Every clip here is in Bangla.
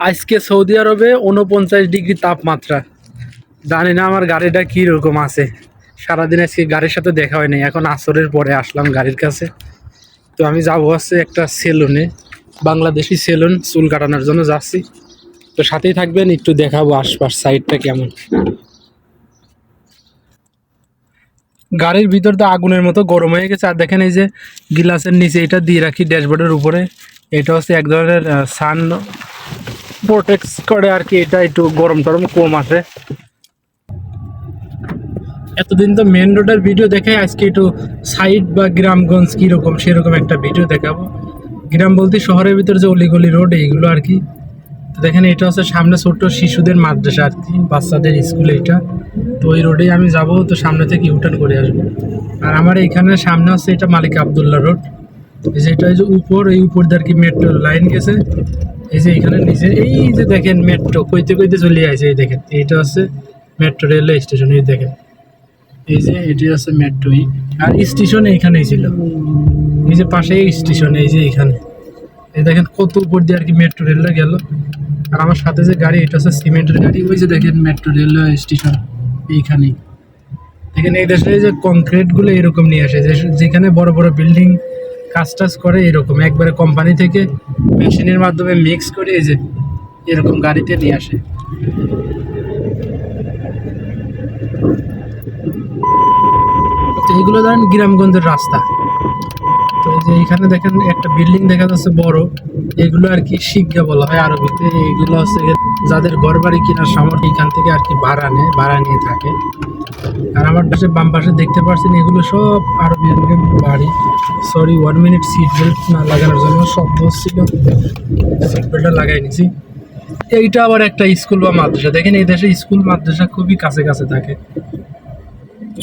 আজকে সৌদি আরবে উনপঞ্চাশ ডিগ্রি তাপমাত্রা। জানি না আমার গাড়িটা কী রকম আছে। সারাদিন আজকে গাড়ির সাথে দেখা হয়নি। এখন আসরের পরে আসলাম গাড়ির কাছে। তো আমি যাব হচ্ছে একটা সেলুনে, বাংলাদেশি সেলুন, চুল কাটানোর জন্য যাচ্ছি। তো সাথেই থাকবেন, একটু দেখাবো আশপাশ সাইডটা কেমন। গাড়ির ভিতর তো আগুনের মতো গরম হয়ে গেছে। আর দেখেন এই যে গিলাসের নিচে এটা দিয়ে রাখি ড্যাশবোর্ডের উপরে। এটা হচ্ছে এক ধরনের সান প্রোটেক্ট করে আর কি, এটা একটু গরম টরম কম আছে। এতদিন তো মেন রোডের ভিডিও দেখে আজকে একটু সাইড বা গ্রামগঞ্জ কীরকম, সেরকম একটা ভিডিও দেখাবো। গ্রাম বলতে শহরের ভিতরে যে অলিগলি রোড এইগুলো আর কি। তো দেখেন, এটা হচ্ছে সামনে ছোট্ট শিশুদের মাদ্রাসা আর কি, বাচ্চাদের স্কুল এটা তো ওই রোডেই আমি যাব, তো সামনে থেকে ইউটার্ন করে আসব। আর আমার এইখানে সামনে হচ্ছে এটা মালিক আবদুল্লাহ রোড এই যে এটা এই যে উপর, এই উপর দিয়ে আর কি মেট্রো লাইন গেছে। এই যে এখানে নিচে, এই যে দেখেন মেট্রো কইতে কইতে চলে আসে এই দেখেন। এইটা হচ্ছে মেট্রো রেলওয়ে স্টেশন এই দেখেন। এই যে এটি হচ্ছে মেট্রো আর স্টেশন এইখানেই ছিল। এই যে পাশে স্টেশন এই যে এখানে। এই দেখেন কত উপর দিয়ে আর কি মেট্রো রেলটা গেল। আর আমার সাথে যে গাড়ি, এটা হচ্ছে সিমেন্টের গাড়ি, ওই যে দেখেন মেট্রো রেলওয়ে স্টেশন এইখানেই দেখেন এই দেশে যে কংক্রিটগুলো এরকম নিয়ে আসে যেখানে বড় বড় বিল্ডিং কাজ টাজ করে এরকম। একবারে কোম্পানি থেকে মেশিনের মাধ্যমে মিক্স করে এই যে এরকম গাড়িতে নিয়ে আসে। তো এগুলো ধরেন গ্রামগঞ্জের রাস্তা। তো এই যে এখানে দেখেন একটা বিল্ডিং দেখা যাচ্ছে বড়। এগুলো আর কি শিক্ষা বলা হয় আরবিতে। এগুলো হচ্ছে যাদের ঘর বাড়ি কেনার সামর্থ্য এখান থেকে আর কি ভাড়া নেয়, ভাড়া নিয়ে থাকে। আর আমার পাশে বাম পাশে দেখতে পাচ্ছেন এগুলো সব আরবি বাড়ি। Sorry one minute seat belt না লাগানোর জন্য শব্দ হচ্ছিল সিট বেল্টটা লাগাই নিছি। এইটা আবার একটা স্কুল বা মাদ্রাসা। দেখেন এই দেশে স্কুল, মাদ্রাসা খুবই কাছে কাছে থাকে।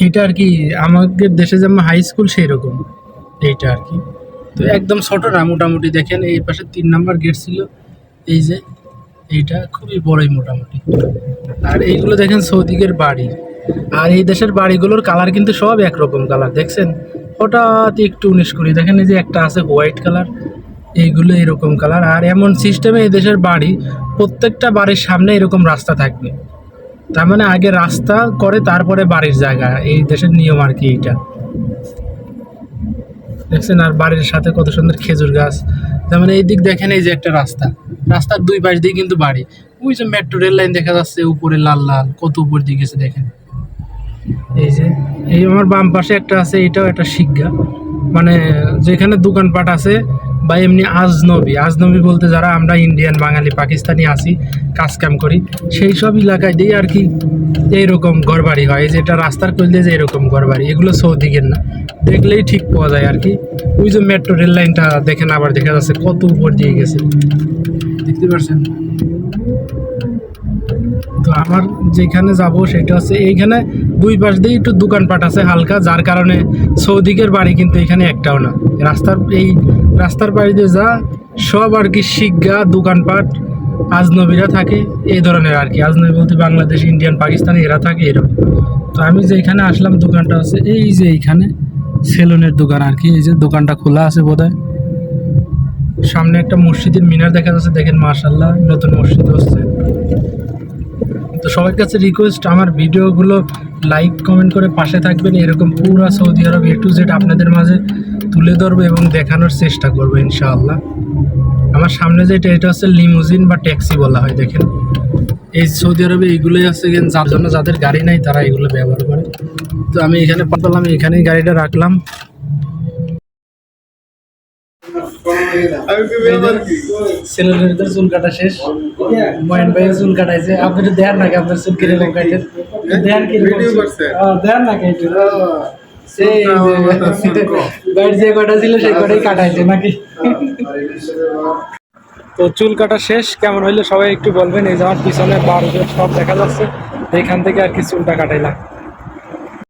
এটা আর কি, আমাদের দেশে যেমন হাই স্কুল সেই রকম এইটা আর কি। তো একদম ছোট না, মোটামুটি দেখেন এই পাশে তিন নাম্বার গেট ছিল। এই যে এইটা খুবই বড়ই মোটামুটি। আর এইগুলো দেখেন সৌদিকের বাড়ি। আর এই দেশের বাড়িগুলোর কালার কিন্তু সব একরকম কালার দেখছেন? হঠাৎ একটু উনিশ কুড়ি, দেখেন এই যে একটা আছে হোয়াইট কালার এইগুলো এরকম কালার আর এমন সিস্টেমে এই দেশের বাড়ি, প্রত্যেকটা বাড়ির সামনে এরকম রাস্তা থাকবে। তার মানে আগে রাস্তা করে তারপরে বাড়ির জায়গা, এই দেশের নিয়ম আর কি এইটা। দেখছেন? আর বাড়ির সাথে কত সুন্দর খেজুর গাছ। তার মানে এই দিক দেখেন এই যে একটা রাস্তা। রাস্তার দুই পাশ দিয়ে কিন্তু বাড়ি। ওই যে মেট্রো রেল লাইন দেখা যাচ্ছে, উপরে লাল লাল, কত উপর দিকে গেছে দেখেন। এই যে, এই আমার বাম পাশে একটা আছে, এটাও একটা শিক্ষা। মানে যেখানে দোকানপাট আছে বা এমনি আজনবী আজনবী বলতে যারা আমরা ইন্ডিয়ান, বাঙালি, পাকিস্তানি আছি, কাজ কাম করি, সেই সব এলাকায় দিয়ে আর কি এইরকম ঘরবাড়ি হয়। এই যে এটা রাস্তার করলে যে এরকম ঘরবাড়ি, এগুলো সৌদিকের না। দেখলেই ঠিক পাওয়া যায় আর কি। ওই যে মেট্রো রেল লাইনটা দেখেন, আবার দেখা যাচ্ছে কত উপর দিয়ে গেছে। দেখতে পাচ্ছেন তো আমার যেখানে যাব সেটা হচ্ছে এইখানে দুই পাশ দিয়ে একটু দোকানপাট আছে হালকা, যার কারণে সৌদিকের বাড়ি কিন্তু এখানে একটাও না। রাস্তার এই রাস্তার বাড়িতে যা, সব আর কি শিগা দোকানপাট, আজনবীরা থাকে, এই ধরনের আর কি। আজনবী বলতে বাংলাদেশ, ইন্ডিয়ান, পাকিস্তানি, এরা থাকে এরকম। তো আমি যে যেখানে আসলাম দোকানটা আছে এই যে এইখানে সেলুনের দোকান আর কি। এই যে দোকানটা খোলা আছে বোধহয়। সামনে একটা মসজিদের মিনার দেখা যাচ্ছে, দেখেন মার্শাল্লাহ নতুন মসজিদ হচ্ছে। সবার কাছে রিকোয়েস্ট আমার ভিডিওগুলো লাইক কমেন্ট করে পাশে থাকবেন। এরকম পুরো Saudi Arab A to Z আপনাদের মাঝে তুলে ধরবো এবং দেখানোর চেষ্টা করব ইনশাআল্লাহ। আমার সামনে যেটা এটা হচ্ছে লিমুজিন বা ট্যাক্সি বলা হয়, দেখেন। এই সৌদি আরবে এইগুলোই আছে যার জন্য যাদের গাড়ি নাই তারা এগুলো ব্যবহার করে। তো আমি এখানে পাঠালাম, এখানেই গাড়িটা রাখলাম। ছেলেদের তো চুল কাটা শেষ। ময়ন চুল কাটাইছে। আপনি তো দেন নাকি আপনার চুল কীরকম কাটেন দেন কীরকম ভিডিও দেন নাকি যে কটা ছিল সেই কটাই কাটাইছে নাকি? তো চুল কাটা শেষ। কেমন হইল সবাই একটু বলবেন। এই যে আমার পিছনে বার সব দেখা যাচ্ছে। এখান থেকে আর কি চুলটা কাটাইলাম।